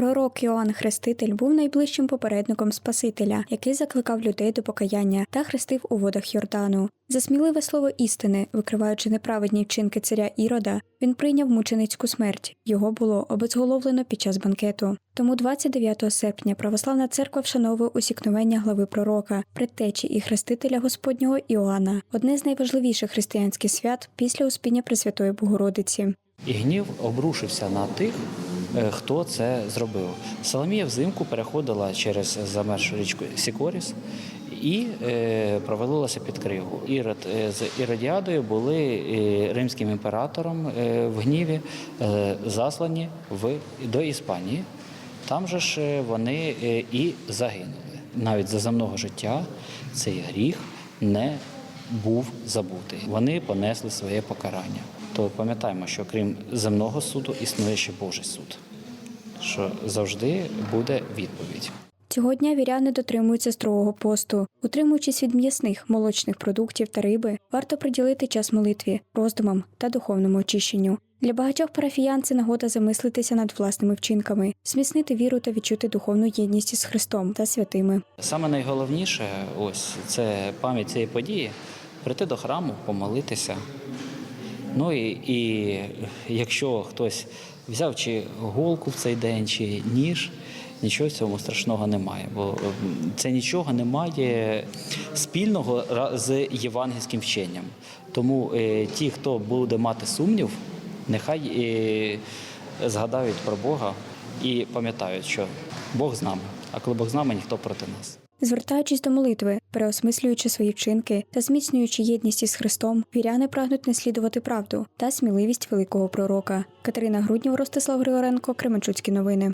Пророк Йоанн Хреститель був найближчим попередником Спасителя, який закликав людей до покаяння та хрестив у водах Йордану. За сміливе слово істини, викриваючи неправедні вчинки царя Ірода, він прийняв мученицьку смерть. Його було обезголовлено під час банкету. Тому 29 серпня православна церква вшановує усікновення глави пророка, предтечі і хрестителя Господнього Іоанна, одне з найважливіших християнських свят після успіння Пресвятої Богородиці. І гнів обрушився на тих, хто це зробив. Соломія взимку переходила через замершу річку Сікоріс і е, провалилася під кригу. Ірод е, з Іродіадою були е, римським імператором е, в гніві е, заслані в, до Іспанії. Там же ж е, вони е, і загинули. Навіть за земного життя цей гріх не був забутий. Вони понесли своє покарання. То пам'ятаємо, що крім земного суду існує ще Божий суд, що завжди буде відповідь. Цього дня віряни дотримуються строгого посту. Утримуючись від м'ясних, молочних продуктів та риби, варто приділити час молитві, роздумам та духовному очищенню. Для багатьох парафіян це нагода замислитися над власними вчинками, зміцнити віру та відчути духовну єдність із Христом та святими. Саме найголовніше, ось це пам'ять цієї події, прийти до храму, помолитися. Ну і, і якщо хтось взяв чи голку в цей день, чи ніж, нічого в цьому страшного немає. Бо це нічого не має спільного з євангельським вченням. Тому е, ті, хто буде мати сумнів, нехай е, згадають про Бога і пам'ятають, що Бог з нами. А коли Бог з нами, ніхто проти нас. Звертаючись до молитви, переосмислюючи свої вчинки та зміцнюючи єдність із Христом, віряни прагнуть наслідувати правду та сміливість великого пророка. Катерина Груднів, Ростислав Григоренко, Кременчуцькі новини.